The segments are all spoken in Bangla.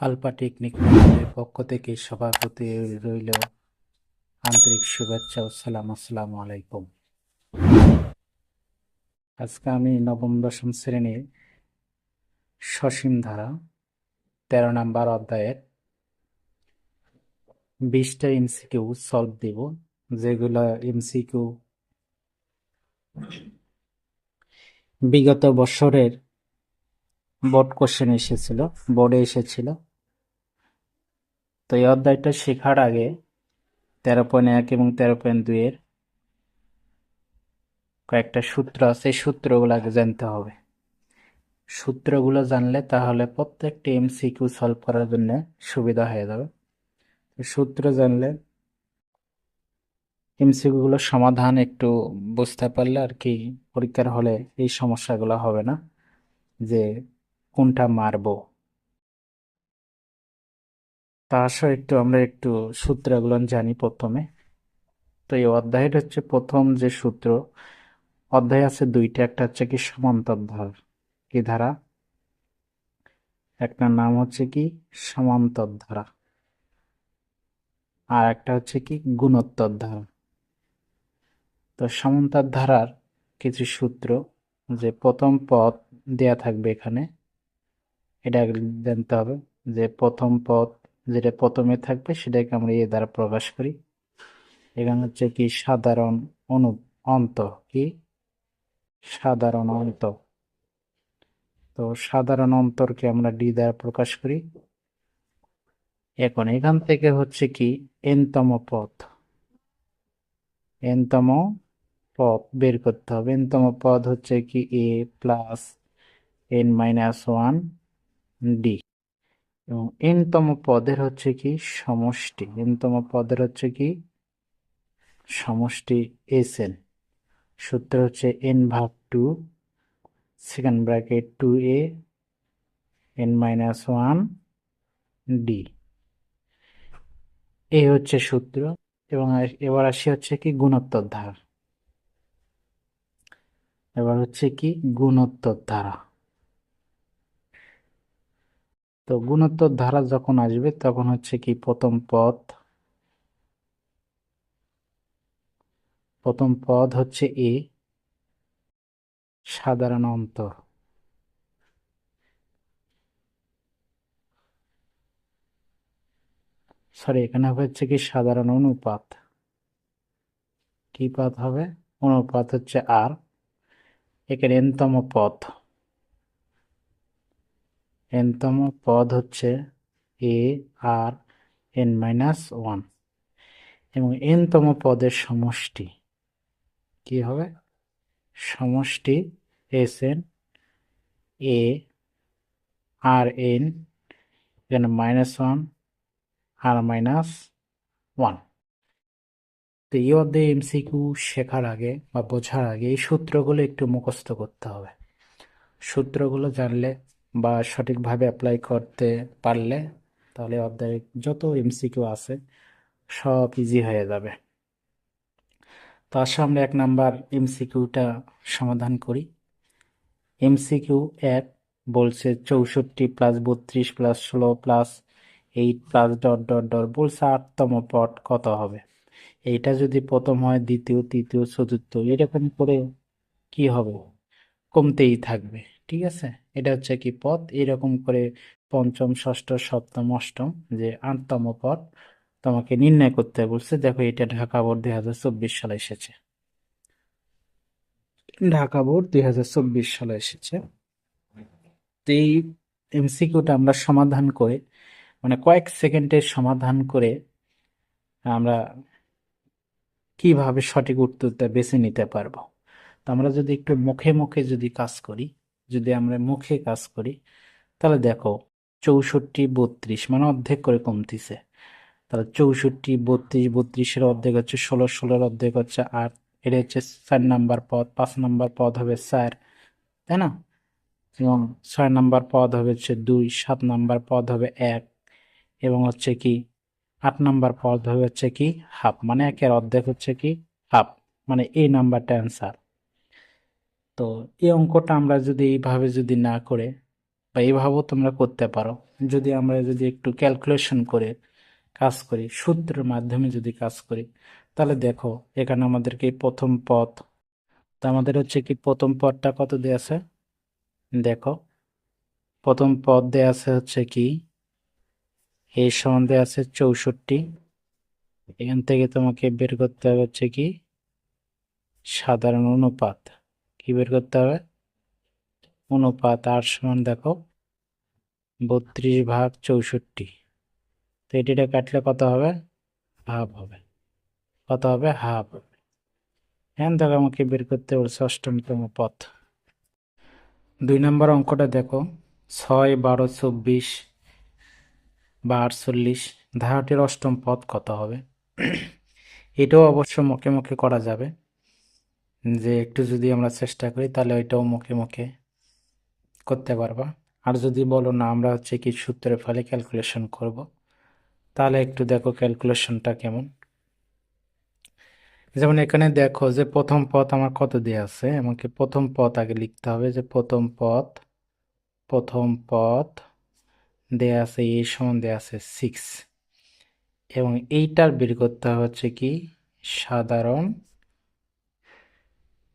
আলপা টেকনিক পক্ষ থেকে সবার প্রতি রইল আন্তরিক শুভেচ্ছা ও সালাম, আসসালামু আলাইকুম। আজকে আমি নবম, দশম শ্রেণির সসীম ধারা তেরো নাম্বার অধ্যায়ের বিশটা এমসিকিউ সলভ দিব, যেগুলো এমসিকিউ বিগত বছরের বোর্ড কোশ্চেন এসেছিল বোর্ডে এসেছিল। তো এই অধ্যায়টা শেখার আগে তেরো পয়েন্ট এক এবং তেরো পয়েন্ট দুইয়ের কয়েকটা সূত্র আছে, এই সূত্রগুলো আগে জানতে হবে। সূত্রগুলো জানলে তাহলে প্রত্যেকটি এমসিকিউ সলভ করার জন্য সুবিধা হয়ে যাবে। সূত্র জানলে এমসিকিউ গুলোর সমাধান একটু বুঝতে পারলে আর কি পরীক্ষার হলে এই সমস্যাগুলো হবে না। যে কোনটা মারবো? তা আসো একটু আমরা একটু সূত্রগুলো জানি প্রথমে। তো এই অধ্যায়ের হচ্ছে প্রথম যে সূত্র, অধ্যায় আছে দুইটা, একটা হচ্ছে কি সমান্তর ধারা কি ধারা? একটা নাম হচ্ছে কি সমান্তর ধারা আর একটা হচ্ছে কি গুণোত্তর ধারা তো সমান্তর ধারার কিছু সূত্র যে প্রথম পদ দেয়া থাকবে এখানে এটা জানতে হবে যে প্রথম পদ যেটা প্রথমে থাকবে সেটাকে আমরা এ দ্বারা প্রকাশ করি। এখানে হচ্ছে কি সাধারণ অনু অন্ত কি? সাধারণ অন্ত। তো সাধারণ অন্তরকে আমরা ডি দ্বারা প্রকাশ করি। এখন এখান থেকে হচ্ছে কি এনতম পথ এনতম পদ বের করতে হবে। এনতম পদ হচ্ছে কি a plus n minus one d. এবং এনতম পদের হচ্ছে কি সমষ্টি। এনতম পদের হচ্ছে কি সমষ্টি এস এন সূত্র হচ্ছে এন ভাগ two second bracket two a n minus one d এই হচ্ছে সূত্র এবং এবার আসি হচ্ছে কি গুণোত্তর ধারা। এবার হচ্ছে কি গুণোত্তর ধারা। তো গুণোত্তর ধারা যখন আসবে, তখন হচ্ছে কি প্রথম পদ প্রথম পদ হচ্ছে এ, সাধারণ অন্তর। সরি, এখানে হচ্ছে কি সাধারণ অনুপাত। কি পদ হবে? অনুপাত হচ্ছে আর এখানে এনতম পদ। এনতম পদ হচ্ছে a r n minus one এবং এনতম পদের সমষ্টি কি হবে? সমষ্টি s n a r n এখানে minus one r minus one তো এই অধ্যায়ে এমসিকিউ শেখার আগে বা বোঝার আগে এই সূত্রগুলো একটু মুখস্থ করতে হবে। সূত্রগুলো জানলে বা সঠিকভাবে অ্যাপ্লাই করতে পারলে তাহলে অধ্যায়ে যত এমসিকিউ আছে সব ইজি হয়ে যাবে। তো আসো আমরা এক নাম্বার এমসিকিউটা সমাধান করি। এমসিকিউ এক বলছে চৌষট্টি প্লাস বত্রিশ প্লাস ষোলো plus eight plus dot dot dot বলছে আটতম পট কত হবে? এইটা যদি প্রথম হয়, দ্বিতীয়, তৃতীয়, চতুর্থ, এরকম করে কি হবে? কমতেই থাকবে। ঠিক আছে? এটা হচ্ছে কি পথ। এরকম করে পঞ্চম, ষষ্ঠ, সপ্তম, অষ্টম যে আটতম পথ তোমাকে নির্ণয় করতে বলছে দেখো এটা ঢাকা বোর্ড দুই হাজার চব্বিশ সালে এসেছে। ঢাকা বোর্ড দুই হাজার চব্বিশ সালে এসেছে। তো এই এমসিকিউটা আমরা সমাধান করে মানে কয়েক সেকেন্ডের সমাধান করে আমরা কীভাবে সঠিক উত্তরটা বেছে নিতে পারব? তো আমরা যদি একটু মুখে মুখে যদি কাজ করি যদি আমরা মুখে কাজ করি, তাহলে দেখো চৌষট্টি বত্রিশ মানে অর্ধেক করে কমতিছে। তাহলে চৌষট্টি বত্রিশ, বত্রিশের অর্ধেক হচ্ছে ষোলো, ষোলোর অর্ধেক হচ্ছে আট এটা হচ্ছে চার নাম্বার পদ, পাঁচ নাম্বার পদ হবে চার, তাই না? এবং ছয় নাম্বার পদ হবে হচ্ছে দুই, সাত নাম্বার পদ হবে এক, এবং হচ্ছে কি আট নাম্বার পদ হবে হচ্ছে কি হাফ মানে একের অর্ধেক হচ্ছে কি হাফ মানে এই নাম্বারটা অ্যান্সার তো এই অঙ্কটা আমরা যদি এইভাবে যদি না করে বা এইভাবেও তোমরা করতে পারো, যদি আমরা যদি একটু ক্যালকুলেশন করে কাজ করি, সূত্রের মাধ্যমে যদি কাজ করি, তাহলে দেখো এখানে আমাদেরকে প্রথম পথ? তা আমাদের হচ্ছে কি প্রথম পদটা কত দেয়া আছে? দেখো, প্রথম পদ দেয়া আছে হচ্ছে কি এই সমান দেয়া আছে চৌষট্টি। এখান থেকে তোমাকে বের করতে হবে হচ্ছে কি সাধারণ অনুপাত। কি বের করতে হবে? অনুপাত আর সমান দেখো, বত্রিশ ভাগ চৌষট্টি। তো এটিটা কাটলে কত হবে? হাফ হবে। কত হবে? হাফ হবে। হ্যাঁ দেখো আমাকে বের করতে বলছে অষ্টমতম পথ। দুই নম্বর অঙ্কটা দেখো, ছয় বারো চব্বিশ বা আটচল্লিশ। ধারাটির অষ্টম পথ কত হবে? এটাও অবশ্য মুখে মুখে করা যাবে। যে একটু যদি আমরা চেষ্টা করি, তাহলে ওইটাও মুখে মুখে করতে পারবা। আর যদি বলো না, আমরা হচ্ছে কি সূত্রের ফলে ক্যালকুলেশন করব, তাহলে একটু দেখো ক্যালকুলেশনটা কেমন। যেমন এখানে দেখো যে প্রথম পথ আমার কত দেওয়া আছে? আমাকে প্রথম পথ আগে লিখতে হবে যে প্রথম পথ প্রথম পথ দেয়া আছে এই সমান দেয়া আছে সিক্স এবং এইটার বের করতে হচ্ছে কি সাধারণ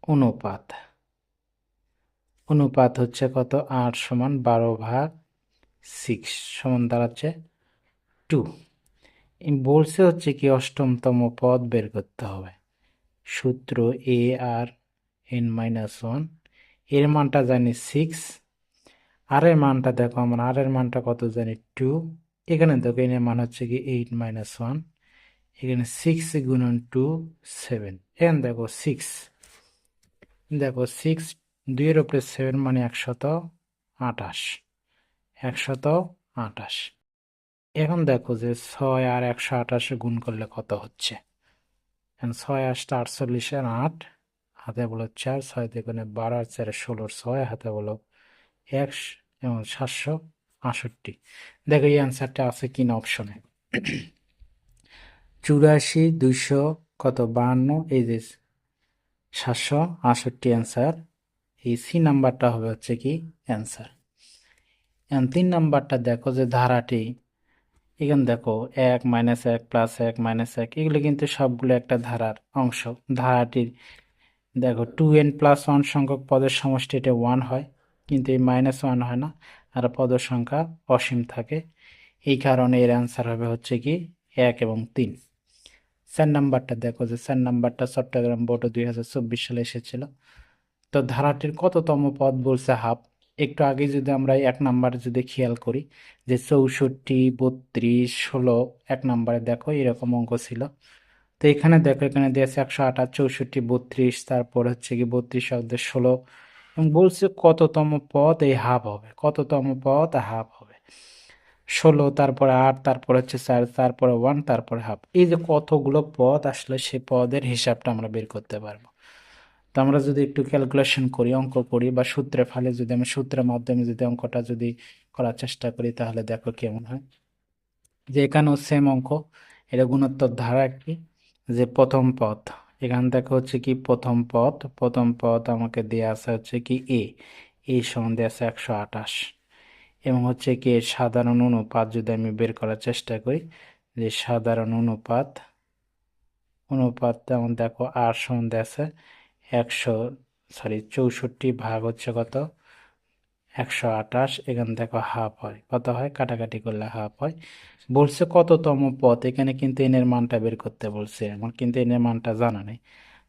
অনুপাত। অনুপাত হচ্ছে কত? আট সমান বারো ভাগ সিক্স সমান দাঁড়াচ্ছে টু বলছে হচ্ছে কি অষ্টমতম পদ বের করতে হবে। সূত্র এ আর এন মাইনাস ওয়ানের মানটা জানি সিক্স আর এর মানটা দেখো আমরা আর এর মানটা কত জানি টু এখানে দেখো এর মান হচ্ছে কি এইট মাইনাস ওয়ান এখানে সিক্স গুণন টু সেভেন এখানে দেখো সিক্স দেখো সিক্স দুইয়ের উপরে সেভেন মানে একশত আঠাশ। একশত আঠাশ। এখন দেখো যে ছয় আর একশো আঠাশে গুণ করলে কত হচ্ছে? ছয় আটটা আটচল্লিশের আট, হাতে বলো চার, ছয় দেখুন বারো আর চারে ষোলোর ছয় হাতে বলো এক এবং সাতশো আষট্টি দেখো, এই অ্যান্সারটা আছে কিনা অপশনে চুরাশি, দুইশো, কত? বাহান্ন, এই যে সাতশো আষট্টি অ্যান্সার এই সি নাম্বারটা হবে হচ্ছে কি অ্যান্সার এখন তিন নাম্বারটা দেখো যে ধারাটি, এখানে দেখো এক মাইনাস এক প্লাস এক মাইনাস এক, এগুলো কিন্তু সবগুলো একটা ধারার অংশ। ধারাটির দেখো টু এন প্লাস ওয়ান সংখ্যক পদের সমষ্টি এটা ওয়ান হয়, কিন্তু এই মাইনাস ওয়ান হয় না, আর পদের সংখ্যা অসীম থাকে। এই কারণে এর অ্যান্সার হবে হচ্ছে কি এক এবং তিন। চার নাম্বারটা দেখো যে চার নাম্বারটা চট্টগ্রাম বোর্ডে দুই হাজার চব্বিশ সালে এসেছিল। তো ধারাটির কততম পদ বলছে হাফ। একটু আগে যদি আমরা এক নাম্বার যদি খেয়াল করি যে চৌষট্টি, বত্রিশ, ষোলো, এক নাম্বারে দেখো এরকম অঙ্ক ছিল। তো এখানে দেখো, এখানে দিয়েছে একশো আঠাশ, চৌষট্টি, বত্রিশ, তারপর হচ্ছে কি বত্রিশ অর্ধের ষোলো। এবং বলছে কততম পদ এই হাফ হবে, কততম পদ হাফ হবে। ষোলো, তারপরে আট, তারপর হচ্ছে চার, তারপরে ওয়ান, তারপরে হাফ। এই যে কতগুলো পদ, আসলে সে পদের হিসাবটা আমরা বের করতে পারব। তো আমরা যদি একটু ক্যালকুলেশন করি, অঙ্ক করি বা সূত্রে ফালে যদি আমি সূত্রের মাধ্যমে যদি অঙ্কটা যদি করার চেষ্টা করি, তাহলে দেখো কেমন হয়। যে এখানেও সেম অঙ্ক, এটা গুণোত্তর ধারা একটি। যে প্রথম পথ এখান থেকে হচ্ছে কি প্রথম পথ প্রথম পথ আমাকে দেওয়া আছে হচ্ছে কি এ এই সমান দেওয়া আছে একশো আঠাশ। এবং হচ্ছে কি সাধারণ অনুপাত যদি আমি বের করার চেষ্টা করি, যে সাধারণ অনুপাত অনুপাত যেমন দেখো আর সমান আছে একশো সরি চৌষট্টি ভাগ হচ্ছে কত? একশো আঠাশ, এখান থেকে হাফ হয়। কত হয়? কাটাকাটি করলে হাফ হয়। বলছে কততম পথ? এখানে কিন্তু এনের মানটা বের করতে বলছে। আমার কিন্তু এনের মানটা জানা নেই।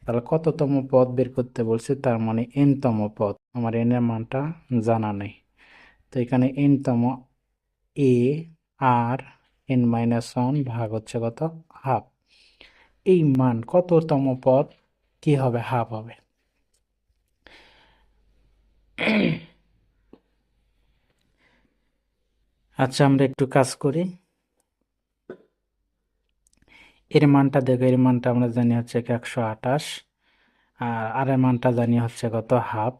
তাহলে কততম পথ বের করতে বলছে? তার মানে এনতম পথ। আমার এনের মানটা জানা নেই। তো এখানে এনতম a r n minus one ভাগ হচ্ছে কত? হাফ এই মান কততম পথ কি হবে? হাফ হবে। আচ্ছা আমরা একটু কাজ করি। এর মানটা দেখো, এর মানটা আমরা জানি হচ্ছে একশো আঠাশ, আর আর এর মানটা জানি হচ্ছে কত? হাফ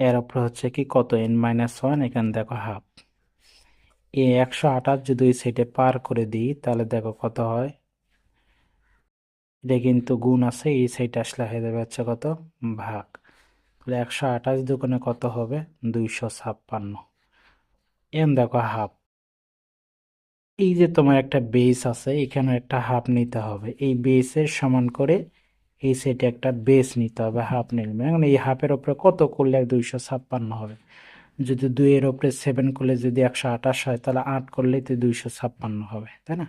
এর উপর হচ্ছে কি কত? এন মাইনাস ওয়ান এখানে দেখো হাফ এ একশো আঠাশ যদি ওই সাইডে পার করে দিই, তাহলে দেখো কত হয়? এটা কিন্তু গুণ আছে, এই সাইডে আসলে হয়ে যাবে হচ্ছে কত? ভাগ। তাহলে একশো আঠাশ দোকানে কত হবে? দুইশো ছাপ্পান্ন। এন দেখো হাফ এই যে তোমার একটা বেস আছে এখানে একটা হাফ নিতে হবে। এই বেসের সমান করে এই সেটে একটা বেস নিতে হবে হাফ নিলবে এখন এই হাফের ওপরে কত করলে দুইশো ছাপ্পান্ন হবে? যদি দুইয়ের ওপরে সেভেন করলে যদি একশো আঠাশ হয়, তাহলে আট করলেই তো দুইশো ছাপ্পান্ন হবে, তাই না?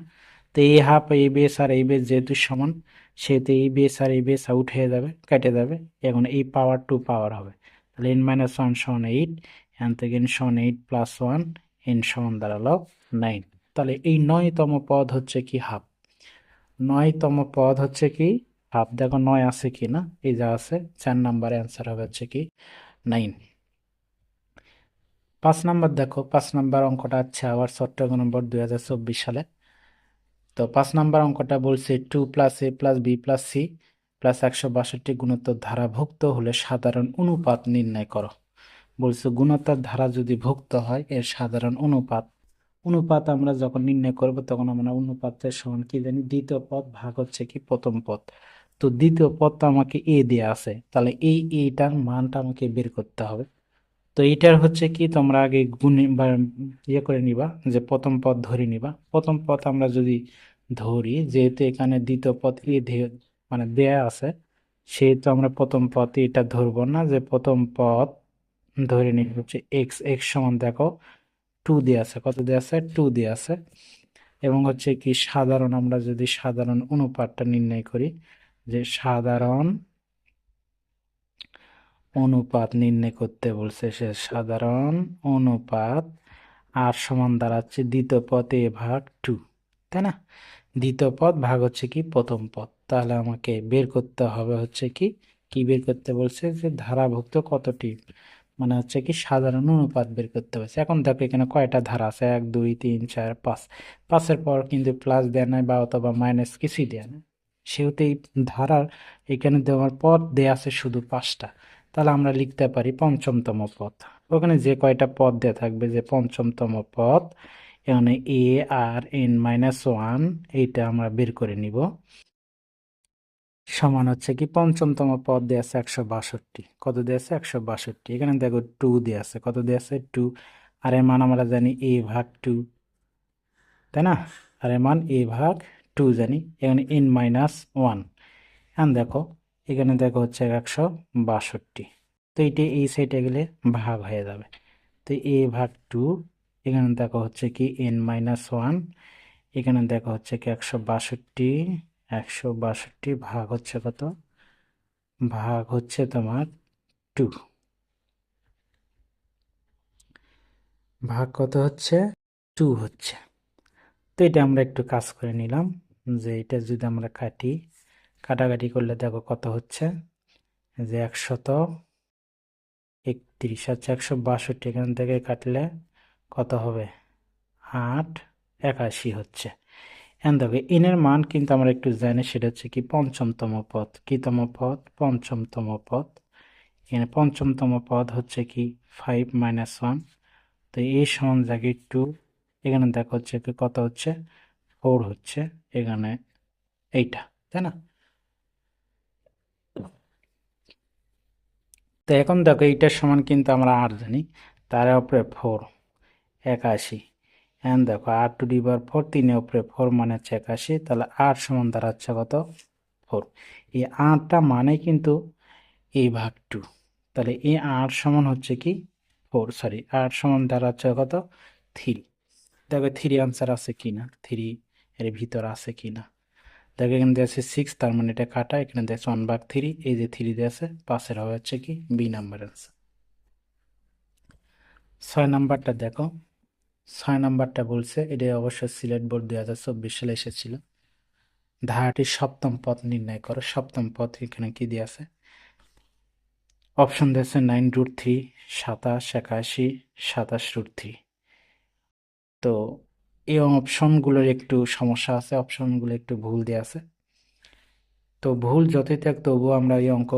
তো এই হাফ এই বেস আর এই বেস যেহেতু সমান, সেহেতু এই বেস আর এই বেস আউট হয়ে যাবে, কেটে যাবে। এখন এই পাওয়ার টু পাওয়ার হবে। তাহলে এন মাইনাস ওয়ান সমান এইট এখান থেকে এন সমান এইট প্লাস ওয়ান এন সমান দাঁড়াল নাইন তাহলে এই নয়তম পদ হচ্ছে কি হাফ নয়তম পদ হচ্ছে কি? হাফ দেখো নয় আছে কি না? এই যা আছে, চার নাম্বার অ্যান্সার হবে হচ্ছে কি নাইন পাঁচ নাম্বার দেখো, পাঁচ নাম্বার অঙ্কটা আছে আবার চট্টগ্রাম নম্বর দুই হাজার চব্বিশ সালে। তো পাঁচ নাম্বার অঙ্কটা বলছে two plus a plus b plus c plus একশো বাষট্টি গুণোত্তর ধারা ভুক্ত হলে সাধারণ অনুপাত নির্ণয় করো। বলছে গুণোত্তর ধারা যদি ভুক্ত হয়, এর সাধারণ অনুপাত। অনুপাত আমরা যখন নির্ণয় করব তখন আমরা অনুপাতের সমান কি জানি? দ্বিতীয় পদ ভাগ হচ্ছে কি? প্রথম পদ। তো দ্বিতীয় পদটা আমাকে এ দেয়া আছে। তাহলে এই এইটার মানটা আমাকে বের করতে হবে। তো এইটার হচ্ছে কি, তোমরা আগে গুণে বা ইয়ে করে নিবা, যে প্রথম পদ ধরে নিবা। প্রথম পদ আমরা যদি ধরি, যেহেতু এখানে দ্বিতীয় পদ এ মানে দেয়া আছে, সেহেতু আমরা প্রথম পদ এটা ধরবো না, যে প্রথম পদ ধরে নিই হচ্ছে এক্স এক্স সমান দেখো টু দিয়ে আছে। কত দিয়ে আছে? টু দিয়ে আছে। এবং হচ্ছে কি, সাধারণ আমরা যদি সাধারণ অনুপাতটা নির্ণয় করি যে সাধারণ অনুপাত নির্ণয় করতে বলছে সে সাধারণ অনুপাত আর সমান দাঁড়াচ্ছে দ্বিতীয় এ ভাগ টু, তাই না? দ্বিতীয় পদ ভাগ হচ্ছে কি? প্রথম পদ। তাহলে আমাকে বের করতে হবে হচ্ছে কি? কি বের করতে বলছে? যে ধারাভুক্ত কতটি? মানে হচ্ছে কি সাধারণ অনুপাত বের করতে হচ্ছে এখন দেখো এখানে কয়টা ধারা আছে? এক, দুই, তিন, চার, পাঁচ। পাঁচের পর কিন্তু প্লাস দেয় নাই বা অথবা মাইনাস কিছুই দেওয়া নেই। সেহেতু এই ধারার এখানে দেওয়ার পদ দেওয়া আছে শুধু পাঁচটা। তাহলে আমরা লিখতে পারি পঞ্চমতম পদ। ওখানে যে কয়টা পদ দেওয়া থাকবে? যে পঞ্চমতম পদ, এখানে a, r, n minus one এইটা আমরা বের করে নিব। সমান হচ্ছে কি? পঞ্চমতম পদ দেওয়া আছে একশো বাষট্টি। কত দেওয়া আছে? একশো বাষট্টি। এখানে দেখো টু দেওয়া আছে। কত দেওয়া আছে? টু আর এর মান আমরা জানি এ ভাগ টু তাই না? আর এর মান এ ভাগ টু জানি, এখানে এন মাইনাস ওয়ান এখন দেখো, এখানে দেখো হচ্ছে একশো বাষট্টি। তো এইটা এই সাইডে গেলে ভাগ হয়ে যাবে। তো এ ভাগ টু এখানে দেখো হচ্ছে কি এন মাইনাস ওয়ান এখানে দেখো হচ্ছে কি একশো বাষট্টি একশো বাষট্টি ভাগ হচ্ছে কত? ভাগ হচ্ছে তোমার টু ভাগ কত হচ্ছে? টু হচ্ছে। তো এটা আমরা একটু কাজ করে নিলাম যে এটা যদি আমরা কাটি, কাটাকাটি করলে দেখো কত হচ্ছে? যে একশত একত্রিশ হচ্ছে একশো বাষট্টি, এখান থেকে কাটলে কত হবে? আট, একাশি হচ্ছে। এখন দেখো এনের মান কিন্তু আমরা একটু জানি, সেটা হচ্ছে কি পঞ্চমতম পদ। কিতম পদ? পঞ্চমতম পদ। এখানে পঞ্চমতম পদ হচ্ছে কি ফাইভ মাইনাস ওয়ান তো এই সমান জায়গায় টু এখানে দেখো হচ্ছে কত হচ্ছে? ফোর হচ্ছে, এখানে এইটা, তাই না? তো এখন দেখো এইটার সমান কিন্তু আমরা আট জানি, তার উপরে ফোর একাশি। এখন দেখো আট টু ডিবার ফোর তিনের উপরে ফোর মানে হচ্ছে একাশি, তাহলে আট সমান দাঁড়াচ্ছে কত? ফোর এই আটটা মানে কিন্তু এই ভাগ টু তাহলে এই আট সমান হচ্ছে কি? ফোর সরি আট সমান দাঁড়াচ্ছে কত? থ্রি দেখো থ্রি আনসার আছে কি না থ্রি এর ভিতর আছে কি না দেখো এখানে দেওয়া আছে সিক্স তার মানে এটা কাটা। এখানে দেওয়া আছে ওয়ান ভাগ থ্রি এই যে থ্রি দেওয়া আছে, পাশের হবে হচ্ছে কি বি নাম্বার আনসার ছয় নাম্বারটা দেখো। ছয় নাম্বারটা বলছে, এটা অবশ্য সিলেট বোর্ড দুই হাজার চব্বিশ সালে এসেছিল। ধারাটির সপ্তম পথ নির্ণয় করো। সপ্তম পথ এখানে কি দিয়ে আছে? অপশন দিয়েছে নাইন রুট থ্রি সাতাশ, একাশি, সাতাশ রুট থ্রি তো এই অপশনগুলোর একটু সমস্যা আছে, অপশনগুলো একটু ভুল দেওয়া আছে। তো ভুল যতই থাক, তবুও আমরা এই অঙ্ক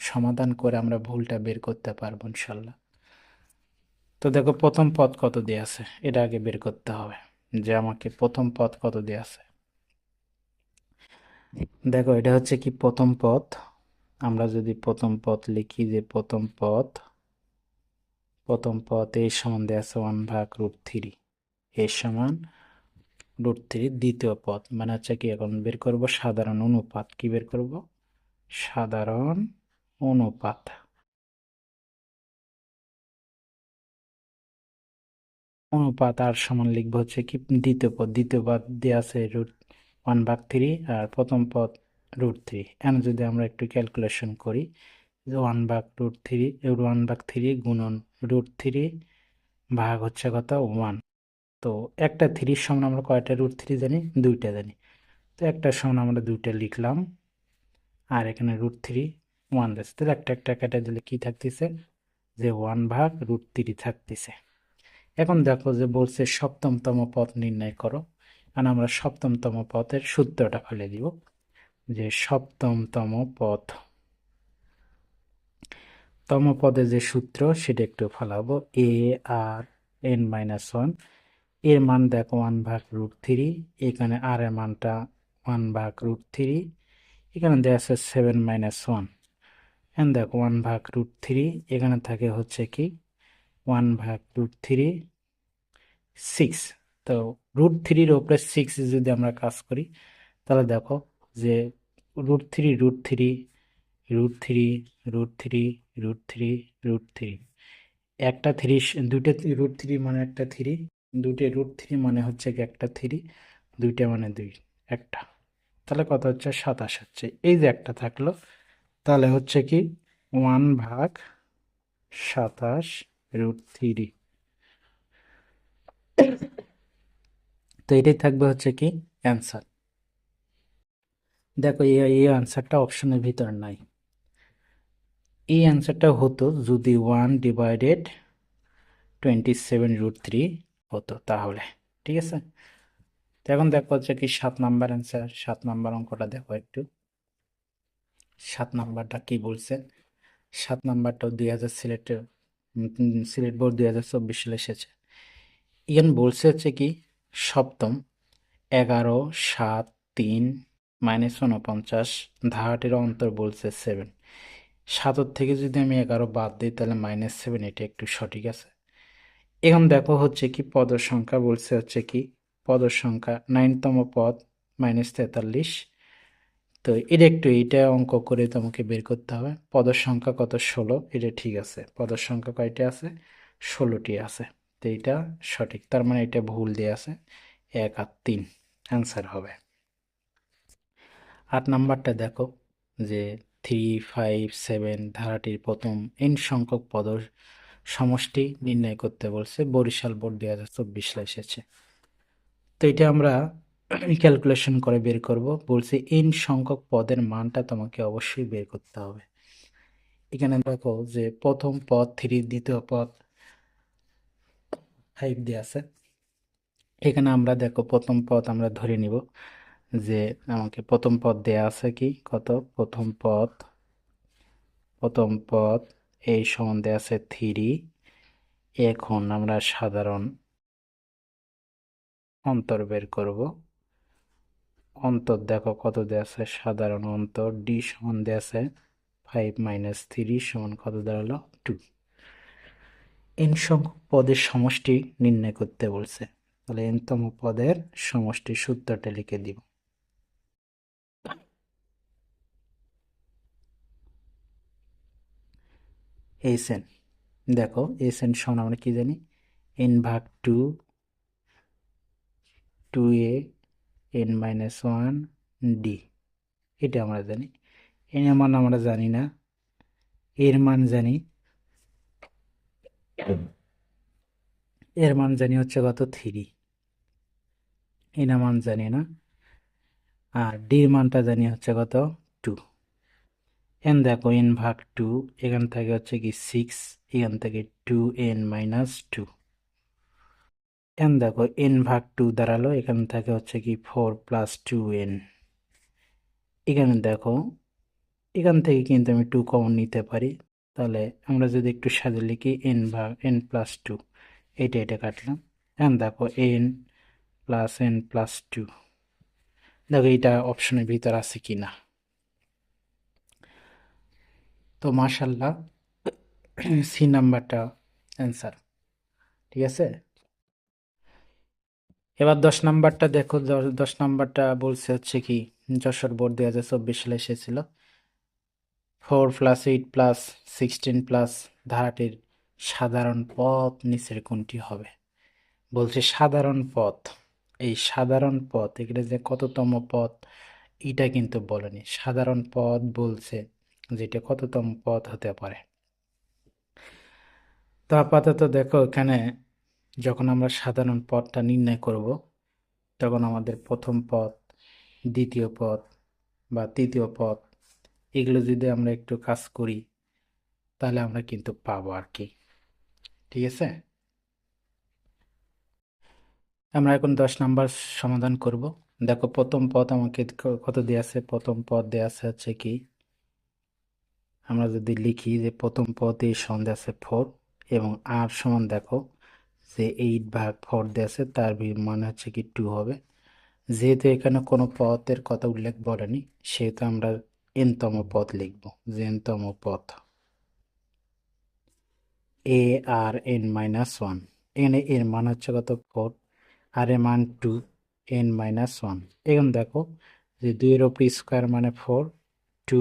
সমাধান করে আমরা ভুলটা বের করতে পারব ইনশাল্লাহ। তো দেখো, প্রথম পদ কত দেওয়া আছে? এটা আগে বের করতে হবে যে আমাকে প্রথম পদ কত দেওয়া আছে। দেখো, এটা হচ্ছে কি প্রথম পথ আমরা যদি প্রথম পথ লিখি যে প্রথম পথ প্রথম পদ এ সমান দেওয়া আছে ওয়ান ভাগ রুট থ্রি। এ সমান রুট থ্রি দ্বিতীয় পদ। মানে হচ্ছে কি, এখন বের করব সাধারণ অনুপাত। কি বের করব? সাধারণ অনুপাত। অনুপাত আর সমান লিখব হচ্ছে কি, দ্বিতীয় পদ। দ্বিতীয় পদ দিয়ে আছে রুট ওয়ান ভাগ থ্রি আর প্রথম পদ রুট থ্রি। এখন যদি আমরা একটু ক্যালকুলেশন করি ওয়ান ভাগ রুট থ্রি ওয়ান ভাগ থ্রি গুণন রুট থ্রি ভাগ হচ্ছে কত? ওয়ান। তো একটা থ্রির সমান আমরা কয়টা রুট থ্রি জানি? দুইটা জানি। তো একটা সমান আমরা দুইটা লিখলাম, আর এখানে রুট থ্রি ওয়ান দিচ্ছে তাহলে একটা একটা কেটে দিলে কি থাকতেছে? যে ওয়ান ভাগ রুট থ্রি থাকতেছে। এখন দেখো যে বলছে সপ্তমতম পথ নির্ণয় করো কারণ আমরা সপ্তমতম পথের সূত্রটা ফেলে দিব, যে সপ্তমতম পথ তম পদে যে সূত্র, সেটা একটু ফেলাবো। A r n minus one এর মান দেখো ওয়ান ভাগ রুট থ্রি এখানে আর এর মানটা ওয়ান ভাগ রুট থ্রি এখানে দেওয়া আছে সেভেন মাইনাস ওয়ান এন দেখো ওয়ান ভাগ রুট থ্রি এখানে থাকে হচ্ছে কি ওয়ান ভাগ রুট থ্রি সিক্স তো রুট থ্রির ওপরে সিক্স যদি আমরা কাজ করি, তাহলে দেখো যে root three root three root three root three root three root three একটা থ্রি দুইটা রুট থ্রি মানে একটা থ্রি দুটো রুট থ্রি মানে হচ্ছে কি একটা থ্রি দুইটা মানে দুই, একটা। তাহলে কত হচ্ছে? সাতাশ হচ্ছে। এই যে একটা থাকল, তাহলে হচ্ছে কি? ওয়ান ভাগ সাতাশ রুট থ্রি তো এটাই থাকবে হচ্ছে কি? অ্যান্সার দেখো, এই এই অ্যান্সারটা অপশনের ভিতর নাই। এই অ্যান্সারটা হতো যদি one divided twenty seven root three হতো তাহলে, ঠিক আছে? এখন দেখো হচ্ছে কি সাত নাম্বার অ্যান্সার সাত নাম্বার অঙ্কটা দেখো একটু। সাত নাম্বারটা কি বলছে? সাত নাম্বারটাও দুই হাজার সিলেটের সিলেট বোর্ড দুই হাজার চব্বিশ সালে এসেছে। এখানে বলছে হচ্ছে কি, সপ্তম, এগারো, সাত, তিন মাইনাস উনপঞ্চাশ ধারাটির অন্তর বলছে সেভেন সাতর থেকে যদি আমি এগারো বাদ দিই তাহলে মাইনাস সেভেন এটা একটু সঠিক আছে। এখন দেখো হচ্ছে কি পদের সংখ্যা বলছে হচ্ছে কি পদের সংখ্যা নাইনতম পদ মাইনাস তেতাল্লিশ। তো এটা একটু এইটা অঙ্ক করে তোমাকে বের করতে হবে। পদের সংখ্যা কত? ষোলো। এটা ঠিক আছে। পদের সংখ্যা কয়টা আছে? ষোলোটি আছে। তো এইটা সঠিক। তার মানে এটা ভুল দিয়ে আছে। এক আর তিন। অ্যান্সার হবে। আট নাম্বারটা দেখো যে থ্রি ফাইভ সেভেন ধারাটির প্রথম এন সংখ্যক পদর সমষ্টি নির্ণয় করতে বলছে। বরিশাল বোর্ড দুই হাজার চব্বিশ সালে এসেছে। তো এটা আমরা ক্যালকুলেশন করে বের করব। বলছে এন সংখ্যক পদের মানটা তোমাকে অবশ্যই বের করতে হবে। এখানে দেখো যে প্রথম পদ থ্রি দ্বিতীয় পদ ফাইভ দিয়ে আছে। এখানে আমরা দেখো প্রথম পদ আমরা ধরে নিব যে আমাকে প্রথম পদ দেয়া আছে কি? কত? প্রথম পদ প্রথম পদ এই সম্বন্ধে আছে থ্রি, এখন আমরা সাধারণ অন্তর বের করব। অন্তর দেখো কত দেওয়া আছে? সাধারণ অন্তর ডি সমান দেওয়া আছে ফাইভ মাইনাস থ্রি সমান কত দাঁড়াল? টু এন সংখ্যক পদের সমষ্টি নির্ণয় করতে বলছে। তাহলে এনতম পদের সমষ্টি সূত্রটা লিখে দিব। এস এন দেখো এস এন সমান আমরা কি জানি? এন ভাগ two two a n minus one d এটা আমরা জানি। এন মান আমরা জানি না। এর মান জানি, এর মান জানি হচ্ছে কত? থ্রি এর মান জানি না। আর ডির মানটা জানি হচ্ছে কত? এন দেখো, এন ভাগ টু, এখান থেকে হচ্ছে কি সিক্স এখান থেকে two n minus two n দেখো, এন ভাগ টু দাঁড়াল, এখান থেকে হচ্ছে কি ফোর প্লাস টু এন। এখানে দেখো, এখান থেকে কিন্তু আমি টু কমন নিতে পারি। তাহলে আমরা যদি একটু সাজে লিখি, এন ভাগ, এন প্লাস টু এটা এটা কাটলাম। এন দেখো, n plus n plus two দেখো, এইটা অপশনের ভিতর আছে কি না তো মাশাল্লাহ সি নাম্বারটা অ্যান্সার, ঠিক আছে? এবার দশ নাম্বারটা দেখো, দশ নাম্বারটা বলছে হচ্ছে কি, যশোর বোর্ড দুই হাজার চব্বিশ সালে এসেছিল। Four plus eight plus sixteen plus ধারাটির সাধারণ পথ নিচের কোনটি হবে? বলছে সাধারণ পথ। এই সাধারণ পথ এখানে যে কততম পথ, এটা কিন্তু বলেনি। সাধারণ পথ বলছে যেটা কততম পথ হতে পারে। তো আপাতত দেখো এখানে যখন আমরা সাধারণ পথটা নির্ণয় করব, তখন আমাদের প্রথম পথ, দ্বিতীয় পথ বা তৃতীয় পথ, এগুলো যদি আমরা একটু কাজ করি, তাহলে আমরা কিন্তু পাবো আর কি। ঠিক আছে? আমরা এখন দশ নাম্বার সমাধান করব। দেখো প্রথম পদ আমাকে কত দেওয়া আছে? প্রথম পদ দেওয়া আছে হচ্ছে কি আমরা যদি লিখি যে প্রথম পদে সন্ধ্যা আছে ফোর এবং আর সমান দেখো যে এইট ভাগ ফোর আছে, তার মানে হচ্ছে কি টু হবে। যেহেতু এখানে কোনো পথের কথা উল্লেখ বলেনি, সেহেতু আমরা এনতম পথ লিখব, যে এনতম পথ a r n minus one এখানে এর মান হচ্ছে কত? ফোর আর এর মান টু এন মাইনাস ওয়ান এখন দেখো যে দুইয়ের ওপর স্কোয়ার মানে four two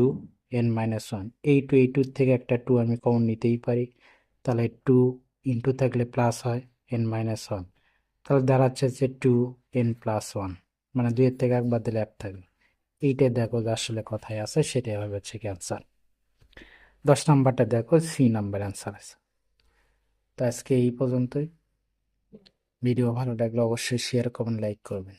n minus one এই টু এই টুর থেকে একটা টু আমি কমন নিতেই পারি। তাহলে টু ইন্টু থাকলে প্লাস হয় এন মাইনাস ওয়ান তাহলে দাঁড়াচ্ছে যে টু এন প্লাস ওয়ান মানে দুইয়ের থেকে একবার দিলে এক থাকবে। এইটাই দেখো যে আসলে কথায় আছে, সেটাই হবে হচ্ছে কি অ্যান্সার দশ নাম্বারটা দেখো সি নাম্বার অ্যান্সার আছে। তো আজকে এই পর্যন্তই। ভিডিও ভালো লাগলে অবশ্যই শেয়ার কমেন্ট লাইক করবেন।